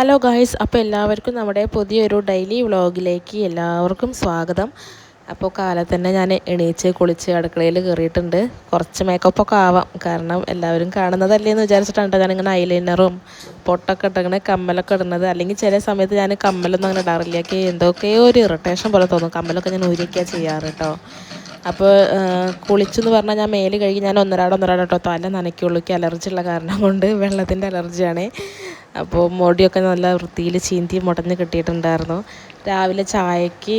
Hello guys അപ്പോൾ എല്ലാവർക്കും നമ്മുടെ പുതിയൊരു ഡെയിലി വ്ളോഗിലേക്ക് എല്ലാവർക്കും സ്വാഗതം. അപ്പോൾ കാലത്ത് തന്നെ ഞാൻ എണീച്ച് കുളിച്ച് അടുക്കളയിൽ കയറിയിട്ടുണ്ട്. കുറച്ച് മേക്കപ്പൊക്കെ ആവാം. കാരണം എല്ലാവരും കാണുന്നതല്ലേ എന്ന് വിചാരിച്ചിട്ടാണ് ഞാനിങ്ങനെ ഐലൈനറും പൊട്ടൊക്കെ ഇട്ടിങ്ങനെ കമ്മലൊക്കെ ഇടുന്നത്. അല്ലെങ്കിൽ ചില സമയത്ത് ഞാൻ കമ്മലൊന്നും അങ്ങനെ ഇടാറില്ല. എന്തൊക്കെയോ ഒരു ഇറിറ്റേഷൻ പോലെ തോന്നും. കമ്മലൊക്കെ ഞാൻ ഊരിക്കുക ചെയ്യാറ് കേട്ടോ. അപ്പോൾ കുളിച്ചെന്ന് പറഞ്ഞാൽ ഞാൻ മേൽ കഴുകി ഞാൻ ഒന്നരാടൊന്നരാടോ തല നനയ്ക്കുള്ളൂ. എനിക്ക് അലർജി ഉള്ള കാരണം കൊണ്ട് വെള്ളത്തിന്റെ അലർജിയാണ് അപ്പോൾ മുടിയൊക്കെ നല്ല വൃത്തിയിൽ ചീന്തി മുടഞ്ഞ് കിട്ടിയിട്ടുണ്ടായിരുന്നു. രാവിലെ ചായക്ക്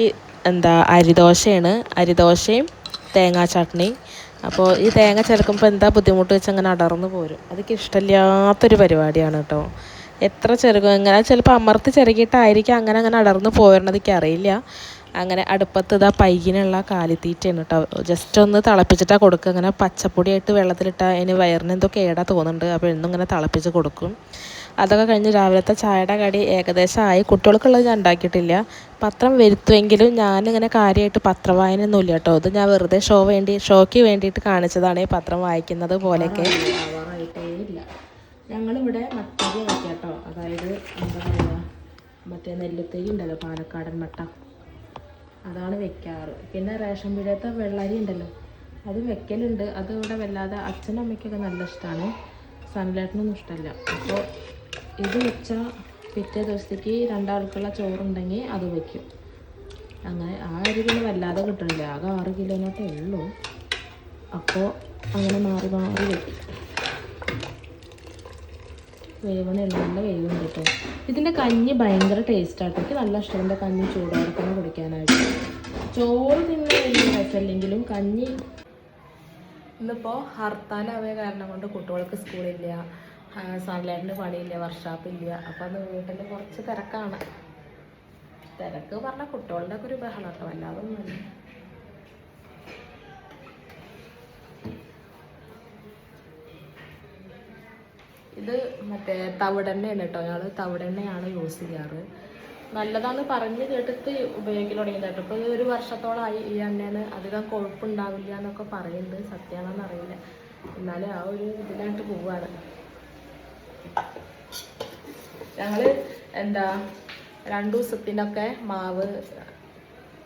എന്താ അരിദോശയാണ്. അരിദോശയും തേങ്ങാ ചട്നി. അപ്പോൾ ഈ തേങ്ങ ചേർക്കുമ്പോൾ എന്താ ബുദ്ധിമുട്ട് വെച്ച് അങ്ങനെ അടർന്നു പോരും. അതൊക്കെ ഇഷ്ടമില്ലാത്തൊരു പരിപാടിയാണ് കേട്ടോ. എത്ര ചെറുക്കും എങ്ങനെ ചിലപ്പോൾ അമർത്തി ചെറുകിയിട്ടായിരിക്കും അങ്ങനെ അങ്ങനെ അടർന്നു പോരണത് അറിയില്ല. അങ്ങനെ അടുപ്പത്ത് ഇതാ പയ്യനുള്ള കാലിത്തീറ്റയാണ് കേട്ടോ. ജസ്റ്റ് ഒന്ന് തിളപ്പിച്ചിട്ടാണ് കൊടുക്കുക. അങ്ങനെ പച്ചപ്പൊടിയായിട്ട് വെള്ളത്തിലിട്ടാൽ അതിന് വയറിന് എന്തോ കേടാ തോന്നുന്നുണ്ട്. അപ്പോൾ എന്നും ഇങ്ങനെ തിളപ്പിച്ച് കൊടുക്കും. അതൊക്കെ കഴിഞ്ഞ് രാവിലത്തെ ചായയുടെ കടി ഏകദേശം ആയി. കുട്ടികൾക്കുള്ളത് ഞാൻ ഉണ്ടാക്കിയിട്ടില്ല. പത്രം വരുത്തുമെങ്കിലും ഞാനിങ്ങനെ കാര്യമായിട്ട് പത്രം പത്രവായനൊന്നുമില്ല കേട്ടോ. ഇത് ഞാൻ വെറുതെ ഷോ വേണ്ടി ഷോയ്ക്ക് വേണ്ടിയിട്ട് കാണിച്ചതാണ് ഈ പത്രം വായിക്കുന്നത് പോലെയൊക്കെ. ഞങ്ങളിവിടെ മത്തരി വയ്ക്കാം കേട്ടോ. അതായത് എന്താ പറയുക മറ്റേ നെല്ലുത്തരി ഉണ്ടല്ലോ പാലക്കാടൻ മട്ട. അതാണ് വെക്കാറ്. പിന്നെ റേഷൻ പീടിയത്തെ വെള്ളരി ഉണ്ടല്ലോ അത് വെക്കലുണ്ട്. അത് ഇവിടെ വല്ലാതെ അച്ഛനും അമ്മയ്ക്കൊക്കെ നല്ല ഇഷ്ടമാണ്. സൺലൈറ്റിനൊന്നും ഇഷ്ടമല്ല. അപ്പോൾ ഇത് വെച്ചാൽ പിറ്റേ ദിവസത്തേക്ക് രണ്ടാൾക്കുള്ള ചോറുണ്ടെങ്കിൽ അത് വയ്ക്കും അങ്ങനെ ആ അരി പിന്നെ വല്ലാതെ കിട്ടണില്ല. ആകെ ആറ് കിലോനോട്ടേ ഉള്ളൂ. അപ്പോൾ അങ്ങനെ മാറി മാറി വയ്ക്കും വേവണുള്ളൂ നല്ല വേവുണ്ട് കേട്ടോ ഇതിന്റെ കഞ്ഞി ഭയങ്കര ടേസ്റ്റാട്ടോ എനിക്ക് നല്ല ഇഷ്ടം എന്റെ കഞ്ഞി ചൂടോടെ തന്നെ കുടിക്കാനായിട്ട്. ചോറ് തിന്നാൻ വലിയ രസമില്ലെങ്കിലും കഞ്ഞി ഇന്നിപ്പോൾ ഹർത്താലാവേ കാരണം കൊണ്ട് കുട്ടികൾക്ക് സ്കൂളില്ല. സൺലൈറ്റിന് പണിയില്ല വർക്ക്ഷോപ്പില്ല അപ്പോൾ അത് വീട്ടിൽ കുറച്ച് തിരക്കാണ്. തിരക്ക് പറഞ്ഞാൽ കുട്ടികളുടെ ഒക്കെ ഒരു ബഹളം കേട്ടോ ഇത് മറ്റേ തവിടെണ്ണയാണ് കേട്ടോ ഞങ്ങൾ തവിടെണ്ണയാണ് യൂസ് ചെയ്യാറ്. നല്ലതാണ് പറഞ്ഞ് കേട്ടിട്ട് ഉപയോഗിക്കൽ തുടങ്ങിയത് കേട്ടോ. ഇപ്പോൾ ഒരു വർഷത്തോളമായി ഈ എണ്ണയാണ് അധികം കൊഴുപ്പുണ്ടാവില്ല എന്നൊക്കെ പറയുന്നുണ്ട്. സത്യമാണെന്ന് അറിയില്ല. എന്നാലും ആ ഒരു ഇതിലായിട്ട് പോവാണ്. ഞങ്ങൾ എന്താ രണ്ടു ദിവസത്തിനൊക്കെ മാവ്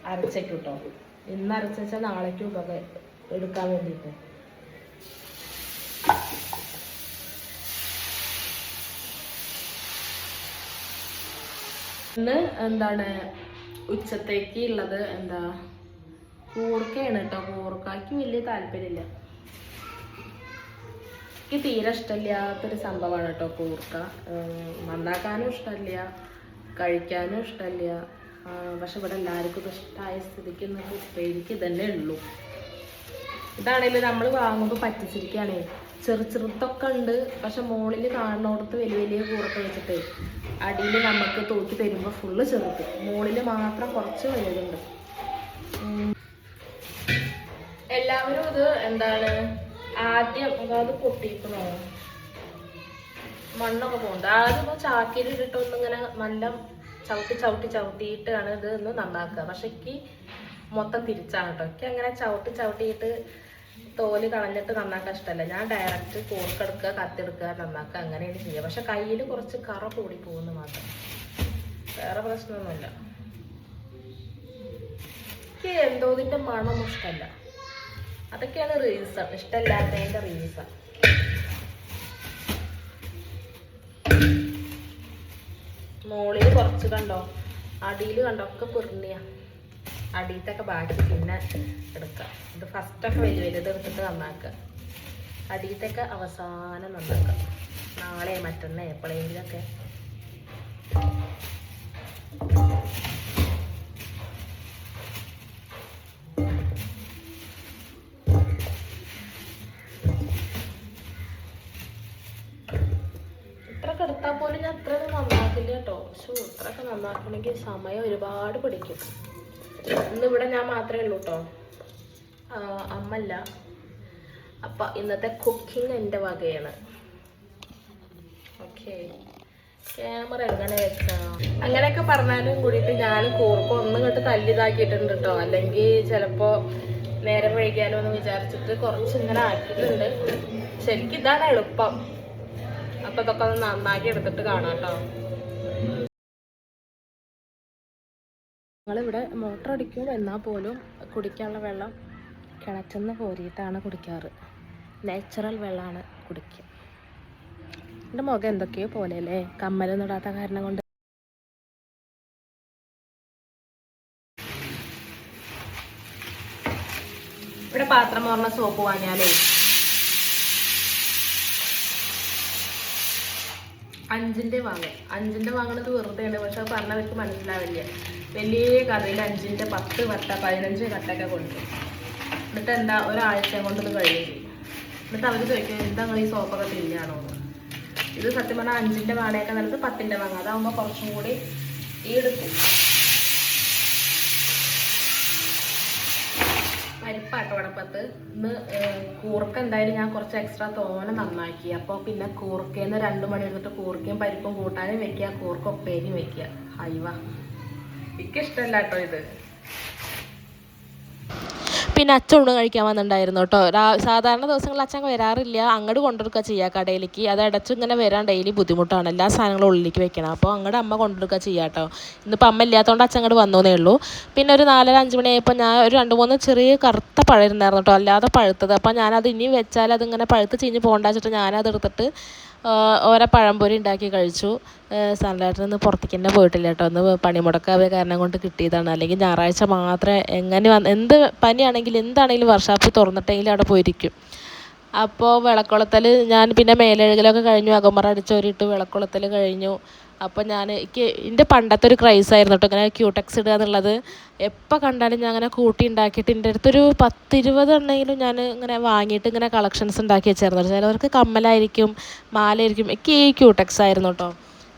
അരച്ചേക്കും കേട്ടോ ഇന്ന് അരച്ചാൽ നാളേക്ക് ഉപക എടുക്കാൻ വേണ്ടിയിട്ട് ഇന്ന് എന്താണ് ഉച്ചത്തേക്ക് ഉള്ളത് എന്താ? കൂർക്കയാണ് കേട്ടോ. കൂർക്കയ്ക്ക് വലിയ താല്പര്യമില്ല. എനിക്ക് തീരെ ഇഷ്ടമില്ലാത്തൊരു സംഭവമാണ് കേട്ടോ കൂർക്ക. നന്നാക്കാനും ഇഷ്ടമില്ല കഴിക്കാനും ഇഷ്ടമില്ല. പക്ഷെ ഇവിടെ എല്ലാവർക്കും ഇത് ഇഷ്ടമായ സ്ഥിതിക്ക് എനിക്ക് ഇതന്നെ ഉള്ളൂ. ഇതാണെങ്കിൽ നമ്മൾ വാങ്ങുമ്പോൾ പറ്റിച്ചിരിക്കുകയാണേ. ചെറു ചെറുത്തൊക്കെ ഉണ്ട് പക്ഷെ മുകളിൽ കാണുന്നിടത്ത് വലിയ വലിയ കൂറൊക്കെ വെച്ചിട്ട് അടിയിൽ നമുക്ക് തൂക്കി തരുമ്പോൾ ഫുള്ള് ചെറുത്ത് മുകളിൽ മാത്രം കുറച്ച് വലുതുണ്ട്. എല്ലാവരും ഇത് എന്താണ്? ആദ്യം അതായത് പൊട്ടിക്കണോ മണ്ണൊക്കെ പോകുന്നുണ്ട് ആദ്യം ചാക്കിൽ ഇട്ടിട്ട് ഒന്നിങ്ങനെ നല്ല ചവിട്ടി ചവിട്ടി ചവിട്ടിയിട്ടാണ് ഇത് ഒന്ന് നന്നാക്കുക. പക്ഷെ എനിക്ക് മൊത്തം തിരിച്ചാണ് കേട്ടോ. എനിക്ക് അങ്ങനെ ചവിട്ടി ചവിട്ടിയിട്ട് തോൽ കളഞ്ഞിട്ട് നന്നാക്കാൻ ഇഷ്ടമല്ല. ഞാൻ ഡയറക്റ്റ് കോർക്കെടുക്കുക കത്തെടുക്കുക നന്നാക്കുക അങ്ങനെയാണ് ചെയ്യുക. പക്ഷെ കയ്യിൽ കുറച്ച് കറ കൂടി പോകുന്നു മാത്രം. വേറെ പ്രശ്നമൊന്നുമില്ല. എനിക്ക് എന്തോ മണം ഇഷ്ടമല്ല. അതൊക്കെയാണ് റീസൺ ഇഷ്ടമല്ലാത്തതിന്റെ റീസൺ മോളിൽ കുറച്ച് കണ്ടോ? അടിയിൽ കണ്ടോ? ഒക്കെ പൊറിഞ്ഞിയ അടിയിലത്തൊക്കെ ബാക്കി. പിന്നെ എടുക്കാം. ഇത് ഫസ്റ്റൊക്കെ വലിയ വലുത് എടുത്തിട്ട് നന്നാക്കുക. അടിയിലത്തൊക്കെ അവസാനം നന്നാക്കാം നാളെ മറ്റന്നേ. എപ്പോഴെങ്കിലൊക്കെ നന്നാക്കണമെങ്കിൽ സമയം ഒരുപാട് പിടിക്കും. ഇന്ന് ഇവിടെ ഞാൻ മാത്രമേ ഉള്ളൂ കേട്ടോ അമ്മല്ല. അപ്പം ഇന്നത്തെ കുക്കിംഗ് എന്റെ വകയാണ്. ഓക്കെ ക്യാമറ എങ്ങനെ വെക്കാം അങ്ങനെയൊക്കെ പറഞ്ഞാലും കൂടിയിട്ട് ഞാൻ കൂർക്ക ഒന്നും കണ്ട് തല്ലിതാക്കിയിട്ടുണ്ട് കേട്ടോ അല്ലെങ്കിൽ ചിലപ്പോൾ നേരം വൈകിയാലോ എന്ന് വിചാരിച്ചിട്ട് കുറച്ച് ഇങ്ങനെ ആക്കിയിട്ടുണ്ട്. ശരിക്കും ഇതാണ് എളുപ്പം. അപ്പൊ ഇതൊക്കെ ഒന്ന് നന്നാക്കി എടുത്തിട്ട് കാണാം കേട്ടോ ഞങ്ങളിവിടെ മോട്ടർ അടിക്കും എന്നാൽ പോലും കുടിക്കാനുള്ള വെള്ളം കിണറ്റിൽ നിന്ന് കോരിയിട്ടാണ് കുടിക്കാറ്. നാച്ചുറൽ വെള്ളമാണ് കുടിക്കുക. എന്റെ മുഖം എന്തൊക്കെയോ പോലെ അല്ലേ കമ്മലൊന്നും ഇടാത്ത കാരണം കൊണ്ട്. ഇവിടെ പാത്രം പറഞ്ഞ സോപ്പ് വാങ്ങിയാലേ അഞ്ചിന്റെ വാങ്ങും അഞ്ചിന്റെ വാങ്ങണത് വെറുതെയാണ്. പക്ഷെ അത് പറഞ്ഞവർക്ക് മനസ്സിലാവില്ല. വലിയ കഥയിൽ അഞ്ചിന്റെ പത്ത് വട്ട പതിനഞ്ച് വട്ടൊക്കെ കൊണ്ടു എന്നിട്ട് എന്താ ഒരാഴ്ച കൊണ്ട് ഇത് കഴിയും. എന്നിട്ട് അവർ ചോദിക്കും എന്താ ഈ സോപ്പൊക്കെ തിന്നാണോ? ഇത് സത്യം പറഞ്ഞാൽ അഞ്ചിന്റെ വാടകയൊക്കെ നല്ലത് പത്തിന്റെ വാങ്ങാം അതാകുമ്പോൾ കുറച്ചും കൂടി ഈടുക്കും പരിപ്പാട്ടോ അടപ്പത്ത് ഇന്ന് കൂർക്ക എന്തായാലും ഞാൻ കുറച്ച് എക്സ്ട്രാ തോന നന്നാക്കി. അപ്പോൾ പിന്നെ കൂർക്കേന്ന് രണ്ട് മണി എടുത്തിട്ട് കൂർക്കയും പരിപ്പും കൂട്ടാനും വെക്കുക കൂർക്ക ഉപ്പേരിയും വെക്കുക. അയ്യവ എനിക്ക് ഇഷ്ടമല്ല കേട്ടോ ഇത്. പിന്നെ അച്ഛൻ ഊണ് കഴിക്കാൻ വന്നിട്ടുണ്ടായിരുന്നു കേട്ടോ. സാധാരണ ദിവസങ്ങളിൽ അച്ഛൻ വരാറില്ല. അങ്ങോട്ട് കൊണ്ടുവരിക ചെയ്യുക കടയിലേക്ക്. അത് അടച്ച് ഇങ്ങനെ വരാൻ ഡെയിലി ബുദ്ധിമുട്ടാണ്. എല്ലാ സാധനങ്ങളും ഉള്ളിലേക്ക് വെക്കണം. അപ്പോൾ അങ്ങോട്ട് അമ്മ കൊണ്ടുവരിക ചെയ്യുക കേട്ടോ. ഇന്നിപ്പോൾ അമ്മ ഇല്ലാത്തതുകൊണ്ട് അച്ഛൻ അങ്ങോട്ട് വന്നേ ഉള്ളൂ. പിന്നെ ഒരു നാലര അഞ്ച് മണിയായപ്പോൾ ഞാൻ ഒരു രണ്ട് മൂന്ന് ചെറിയ കറുത്ത പഴം ഉണ്ടായിരുന്നു കേട്ടോ. അല്ലാതെ പഴുത്തത്. അപ്പോൾ ഞാനത് ഇനി വെച്ചാൽ അതിങ്ങനെ പഴുത്ത് ചീഞ്ഞ് പോകണ്ട വെച്ചിട്ട് ഞാനത് എടുത്തിട്ട് ഓരോ പഴംപൊരി ഉണ്ടാക്കി കഴിച്ചു. സാറിന്റെ നിന്ന് പുറത്തേക്ക് തന്നെ പോയിട്ടില്ല കേട്ടോ. ഒന്ന് പണിമുടക്കാവ് കാരണം കൊണ്ട് കിട്ടിയതാണ്. അല്ലെങ്കിൽ ഞായറാഴ്ച മാത്രമേ എങ്ങനെ വന്ന് എന്ത് പനിയാണെങ്കിലും എന്താണെങ്കിലും വർഷാപ്പ് തുറന്നിട്ടെങ്കിലും അവിടെ പോയിരിക്കും. അപ്പോൾ വിളക്കുളത്തൽ ഞാൻ പിന്നെ മേലഴകലൊക്കെ കഴിഞ്ഞു. അകമറ അടിച്ചോരിട്ട് വിളക്കുളത്തൽ കഴിഞ്ഞു. അപ്പോൾ ഞാൻ എനിക്ക് എന്റെ പണ്ടത്തെ ഒരു ക്രൈസ് ആയിരുന്നു കേട്ടോ ഇങ്ങനെ ക്യൂടെക്സ് ഇടുക എന്നുള്ളത്. എപ്പോൾ കണ്ടാലും ഞാൻ അങ്ങനെ കൂട്ടി ഉണ്ടാക്കിയിട്ട് എന്റെ അടുത്തൊരു പത്തിരുപത് എണ്ണെങ്കിലും ഞാൻ ഇങ്ങനെ വാങ്ങിയിട്ട് ഇങ്ങനെ കളക്ഷൻസ് ഉണ്ടാക്കി വെച്ചായിരുന്നു ചിലവർക്ക് കമ്മലായിരിക്കും മാലയായിരിക്കും. എനിക്ക് ഈ ക്യൂടെക്സ് ആയിരുന്നു കേട്ടോ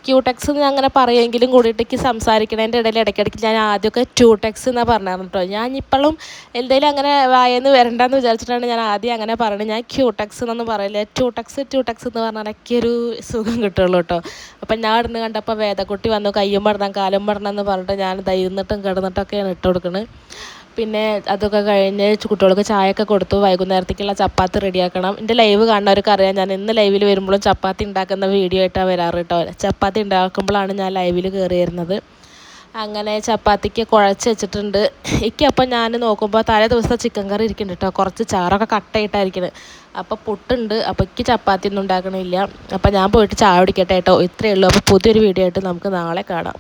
ക്യൂടെക്സ് എന്ന് അങ്ങനെ പറയുമെങ്കിലും കൂടിയിട്ട് എനിക്ക് സംസാരിക്കണതിന്റെ ഇടയിൽ ഇടയ്ക്കിടയ്ക്ക് ഞാൻ ആദ്യമൊക്കെ ട്യൂടെക്സ് എന്നാണ് പറഞ്ഞായിരുന്നു കേട്ടോ. ഞാൻ ഇപ്പോഴും എന്തെങ്കിലും അങ്ങനെ വായെന്ന് വരണ്ടെന്ന് വിചാരിച്ചിട്ടാണ് ഞാൻ ആദ്യം അങ്ങനെ പറയുന്നത് ഞാൻ ക്യൂടെക്സ് എന്നൊന്നും പറയില്ല. ട്യൂടെക്സ് ട്യൂടെക്സ് എന്ന് പറഞ്ഞാൽ എനിക്കൊരു സുഖം കിട്ടുള്ളൂ കേട്ടോ. അപ്പം ഞാൻ ഇടുന്ന കണ്ടപ്പോൾ വേദക്കുട്ടി വന്നു കയ്യും പടണം കാലും പടണം എന്ന് പറഞ്ഞിട്ട് ഞാൻ ദൈന്നിട്ടും കിടന്നിട്ടൊക്കെയാണ് ഇട്ട് കൊടുക്കുന്നത് പിന്നെ അതൊക്കെ കഴിഞ്ഞ് കുട്ടികൾക്ക് ചായയൊക്കെ കൊടുത്തു. വൈകുന്നേരത്തേക്കുള്ള ചപ്പാത്തി റെഡിയാക്കണം. എന്റെ ലൈവ് കാണുന്നവർക്ക് അറിയാം ഞാൻ ഇന്ന് ലൈവിൽ വരുമ്പോഴും ചപ്പാത്തി ഉണ്ടാക്കുന്ന വീഡിയോ ആയിട്ടാണ് വരാറ് കേട്ടോ. ചപ്പാത്തി ഉണ്ടാക്കുമ്പോഴാണ് ഞാൻ ലൈവിൽ കയറി വരുന്നത്. അങ്ങനെ ചപ്പാത്തിക്ക് കുഴച്ച് വെച്ചിട്ടുണ്ട്. എനിക്ക് ഞാൻ നോക്കുമ്പോൾ തലേ ദിവസത്തെ ചിക്കൻ കറി ഇരിക്കുന്നുണ്ട് കേട്ടോ. കുറച്ച് ചാറൊക്കെ കട്ടയിട്ടായിരിക്കുന്നത് അപ്പോൾ പുട്ടുണ്ട്. അപ്പോൾ എനിക്ക് ചപ്പാത്തി ഒന്നും ഉണ്ടാക്കണില്ല. അപ്പോൾ ഞാൻ പോയിട്ട് ചായ കുടിക്കട്ടെ കേട്ടോ. ഇത്രയേ ഉള്ളൂ. അപ്പോൾ പുതിയൊരു വീഡിയോ ആയിട്ട് നമുക്ക് നാളെ കാണാം.